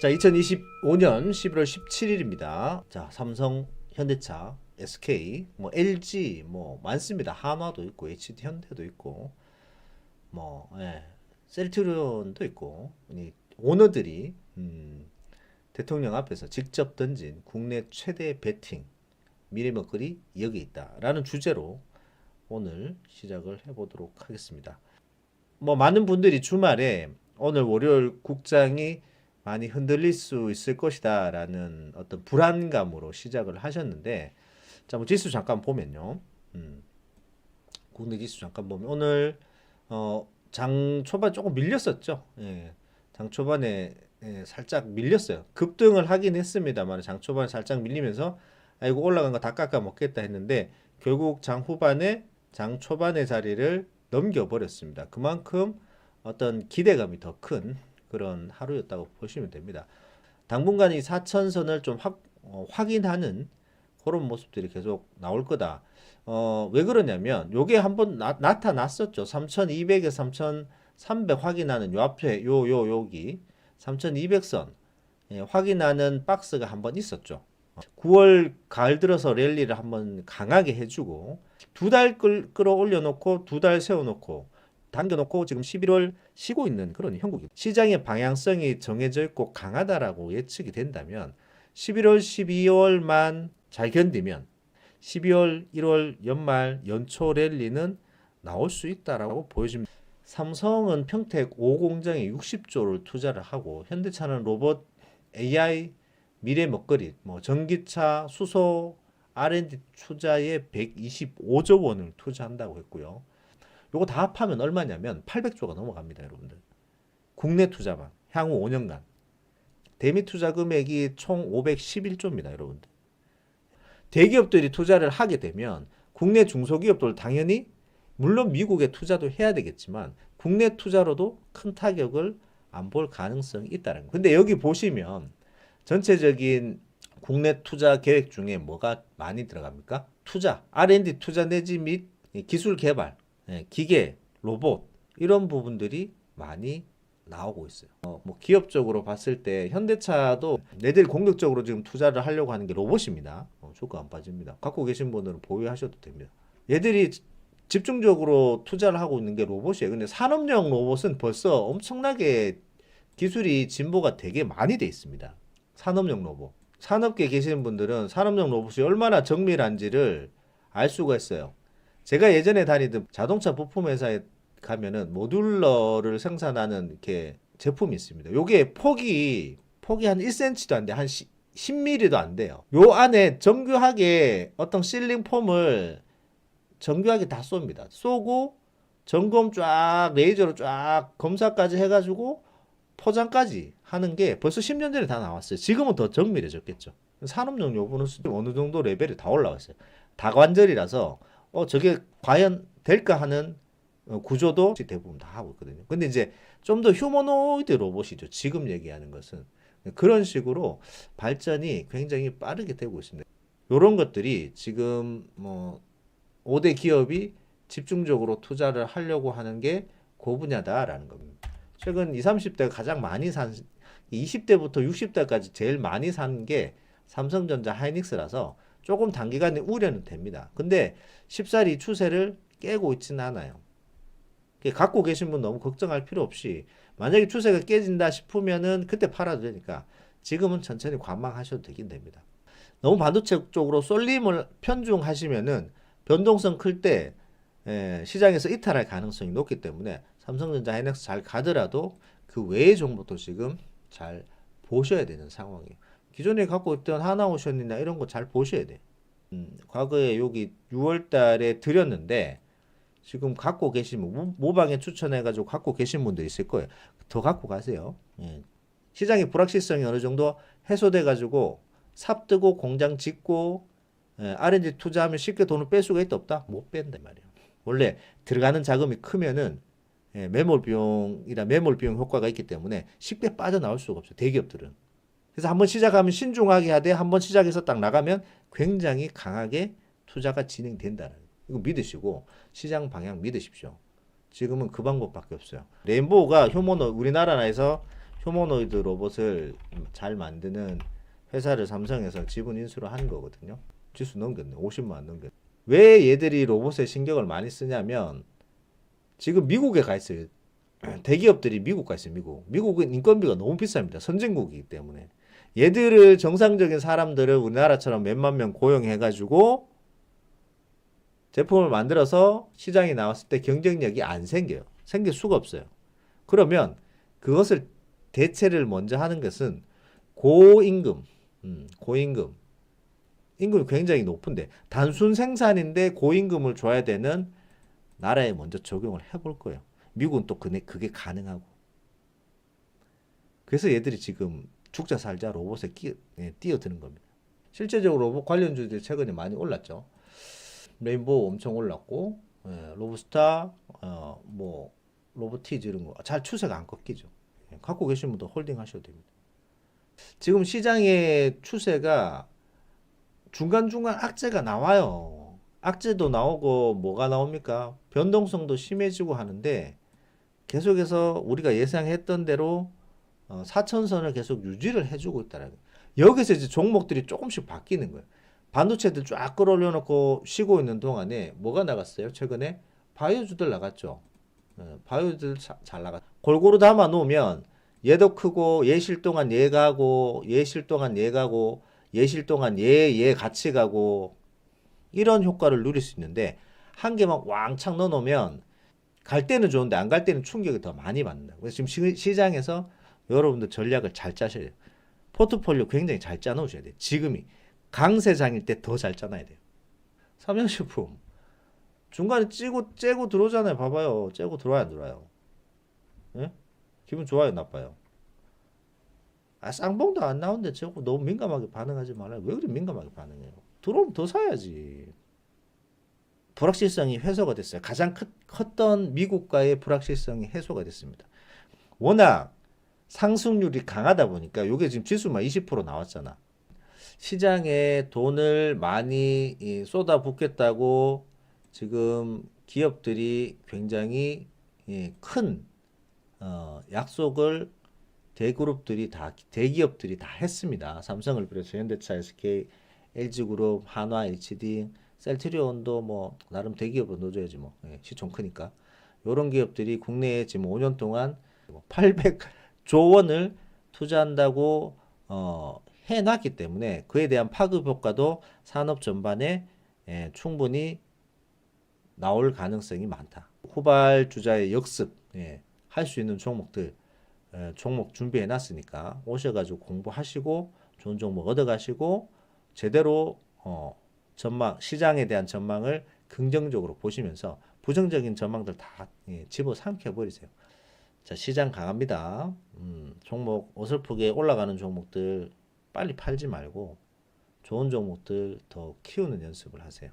자, 2025년 11월 17일입니다. 자, 삼성, 현대차, SK, 뭐 LG 뭐 많습니다. 한화도 있고 HD 현대도 있고 뭐 예, 셀트리온도 있고 이 오너들이 음, 대통령 앞에서 직접 던진 국내 최대 배팅 미래 먹거리 여기 있다라는 주제로 오늘 시작을 해보도록 하겠습니다. 뭐 많은 분들이 주말에 오늘 월요일 국장이 많이 흔들릴 수 있을 것이다라는 어떤 불안감으로 시작을 하셨는데 자, 뭐 지수 잠깐 보면요. 음, 국내 지수 잠깐 보면 오늘 어, 장 초반 조금 밀렸었죠. 예. 장 초반에 예, 살짝 밀렸어요. 급등을 하긴 했습니다만 장 초반에 살짝 밀리면서 아이고 올라간 거 다 깎아 먹겠다 했는데 결국 장 후반에 장 초반의 자리를 넘겨버렸습니다. 그만큼 어떤 기대감이 더 큰 그런 하루였다고 보시면 됩니다. 당분간 이 4천선을 좀 확, 어, 확인하는 그런 모습들이 계속 나올 거다. 어, 왜 그러냐면 요게 한번 나, 나타났었죠. 3200에서 3300 확인하는 요 앞에 요 요 여기 3200선 예, 확인하는 박스가 한번 있었죠. 9월 가을 들어서 랠리를 한번 강하게 해주고 두 달 끌어올려 놓고 두 달 세워 놓고 당겨 놓고 지금 11월 쉬고 있는 그런 형국입니다. 시장의 방향성이 정해져 있고 강하다라고 예측이 된다면 11월 12월만 잘 견디면 12월 1월 연말 연초 랠리는 나올 수 있다라고 보여집니다. 삼성은 평택 5공장에 60조를 투자를 하고 현대차는 로봇 AI 미래 먹거리 뭐 전기차 수소 R&D 투자에 125조 원을 투자한다고 했고요. 요거 다 합하면 얼마냐면 800조가 넘어갑니다, 여러분들. 국내 투자만 향후 5년간 대미 투자 금액이 총 511조입니다, 여러분들. 대기업들이 투자를 하게 되면 국내 중소기업들 당연히 물론 미국에 투자도 해야 되겠지만 국내 투자로도 큰 타격을 안 볼 가능성이 있다는 거예요. 근데 여기 보시면 전체적인 국내 투자 계획 중에 뭐가 많이 들어갑니까? 투자, R&D 투자 내지 및 기술 개발, 예, 기계, 로봇 이런 부분들이 많이 나오고 있어요. 어, 뭐 기업적으로 봤을 때 현대차도 내들 공격적으로 지금 투자를 하려고 하는 게 로봇입니다. 어, 주가 안 빠집니다. 갖고 계신 분들은 보유하셔도 됩니다. 얘들이 집중적으로 투자를 하고 있는 게 로봇이에요. 근데 산업용 로봇은 벌써 엄청나게 기술이 진보가 되게 많이 돼 있습니다. 산업용 로봇. 산업계에 계시는 분들은 산업용 로봇이 얼마나 정밀한지를 알 수가 있어요. 제가 예전에 다니던 자동차 부품 회사에 가면은 모듈러를 생산하는 이렇게 제품이 있습니다. 요게 폭이 폭이 한 1cm도 안 돼. 한 10mm도 안 돼요. 요 안에 정교하게 어떤 실링 폼을 정교하게 다 쏩니다. 쏘고 점검 쫙 레이저로 쫙 검사까지 해 가지고 포장까지 하는 게 벌써 10년 전에 다 나왔어요. 지금은 더 정밀해졌겠죠. 산업용 요구는 어느 정도 레벨이 다 올라왔어요. 다관절이라서 어 저게 과연 될까 하는 어, 구조도 대부분 다 하고 있거든요. 근데 이제 좀 더 휴머노이드 로봇이죠. 지금 얘기하는 것은 그런 식으로 발전이 굉장히 빠르게 되고 있습니다. 이런 것들이 지금 뭐 5대 기업이 집중적으로 투자를 하려고 하는 게그 분야다라는 겁니다. 최근 20, 30대가 가장 많이 산 20대부터 60대까지 제일 많이 산 게 삼성전자 하이닉스라서 조금 단기간에 우려는 됩니다. 근데 쉽사리 추세를 깨고 있지는 않아요. 갖고 계신 분 너무 걱정할 필요 없이 만약에 추세가 깨진다 싶으면은 그때 팔아도 되니까 지금은 천천히 관망하셔도 되긴 됩니다. 너무 반도체 쪽으로 쏠림을 편중하시면은 변동성 클 때 시장에서 이탈할 가능성이 높기 때문에 삼성전자 하이닉스 잘 가더라도 그 외의 종목도 지금 잘 보셔야 되는 상황이에요. 기존에 갖고 있던 하나오션이나 이런 거 잘 보셔야 돼. 음, 과거에 여기 6월 달에 드렸는데 지금 갖고 모- 모방에 추천해가지고 갖고 계신 분들 있을 거예요. 더 갖고 가세요. 예. 시장의 불확실성이 어느 정도 해소돼가지고 삽 뜨고 공장 짓고 예, R&D 투자하면 쉽게 돈을 뺄 수가 있다 없다? 못 뺀단 말이에요. 원래 들어가는 자금이 크면은 예, 매몰 비용이라 매몰 비용 효과가 있기 때문에 쉽게 빠져나올 수가 없어요. 대기업들은. 그래서 한번 시작하면 신중하게 하되 한번 시작해서 딱 나가면 굉장히 강하게 투자가 진행된다는. 이거 믿으시고 시장 방향 믿으십시오. 지금은 그 방법밖에 없어요. 레인보우가 효모노 우리나라 내에서 휴머노이드 로봇을 잘 만드는 회사를 삼성에서 지분 인수를 한 거거든요. 지수 넘겼네. 50만 원 넘겼네. 왜 얘들이 로봇에 신경을 많이 쓰냐면 지금 미국에 가 있어요. 대기업들이 미국 가 있어요. 미국. 미국은 인건비가 너무 비쌉니다. 선진국이기 때문에. 얘들을 정상적인 사람들을 우리나라처럼 몇만 명 고용해가지고 제품을 만들어서 시장에 나왔을 때 경쟁력이 안 생겨요. 생길 수가 없어요. 그러면 그것을 대체를 먼저 하는 것은 고임금, 음, 고임금. 임금이 굉장히 높은데 단순 생산인데 고임금을 줘야 되는 나라에 먼저 적용을 해볼 거예요. 미국은 또 그게 가능하고. 그래서 얘들이 지금 죽자 살자 로봇에 끼, 예, 뛰어드는 겁니다. 실제적으로 로봇 관련 주들이 최근에 많이 올랐죠. 레인보우 엄청 올랐고, 예, 로봇스타, 어, 뭐 로보티즈 이런 거 잘 추세가 안 꺾이죠. 예, 갖고 계신 분도 홀딩 하셔도 됩니다. 지금 시장의 추세가 중간중간 악재가 나와요. 악재도 나오고 뭐가 나옵니까? 변동성도 심해지고 하는데 계속해서 우리가 예상했던 대로 어, 사천선을 계속 유지를 해주고 있다라는. 여기서 이제 종목들이 조금씩 바뀌는 거예요. 반도체들 쫙 끌어올려 놓고 쉬고 있는 동안에 뭐가 나갔어요? 최근에 바이오주들 나갔죠. 예, 바이오주들 자- 잘 나갔. 골고루 담아 놓으면 얘도 크고 얘 실 동안 얘 가고 얘 실 동안 얘 가고 얘 실 동안 얘 얘 같이 가고 이런 효과를 누릴 수 있는데 한 개만 왕창 넣어 놓으면 갈 때는 좋은데 안 갈 때는 충격이 더 많이 받는다. 그래서 지금 시, 시장에서 여러분들 전략을 잘 짜셔야 돼요. 포트폴리오 굉장히 잘 짜놓으셔야 돼요. 지금이 강세장일 때 더 잘 짜놔야 돼요. 삼양식품 중간에 찌고 째고 들어오잖아요. 봐봐요. 째고 들어와야 안 들어와요. 예? 기분 좋아요, 나빠요? 아, 쌍봉도 안 나오는데 저거 너무 민감하게 반응하지 말아요. 왜 그렇게 민감하게 반응해요? 들어오면 더 사야지. 불확실성이 해소가 됐어요. 가장 크, 컸던 미국과의 불확실성이 해소가 됐습니다. 워낙 상승률이 강하다 보니까 이게 지금 지수만 20% 나왔잖아. 시장에 돈을 많이 이, 쏟아 붓겠다고 지금 기업들이 굉장히 예, 큰 어, 약속을 대그룹들이 다 대기업들이 다 했습니다. 삼성을 비롯해서 현대차, SK, LG그룹, 한화, HD, 셀트리온도 뭐 나름 대기업으로 넣어줘야지 뭐 예, 시총 크니까 이런 기업들이 국내에 지금 5년 동안 800 조 원을 투자한다고 어, 해놨기 때문에 그에 대한 파급 효과도 산업 전반에 예, 충분히 나올 가능성이 많다. 후발 주자의 역습 예, 할수 있는 종목들 예, 종목 준비해 놨으니까 오셔가지고 공부하시고 좋은 종목 얻어가시고 제대로 어, 전망 시장에 대한 전망을 긍정적으로 보시면서 부정적인 전망들 다 예, 집어 삼켜 버리세요. 자 시장 강합니다. 음, 종목 어설프게 올라가는 종목들 빨리 팔지 말고 좋은 종목들 더 키우는 연습을 하세요.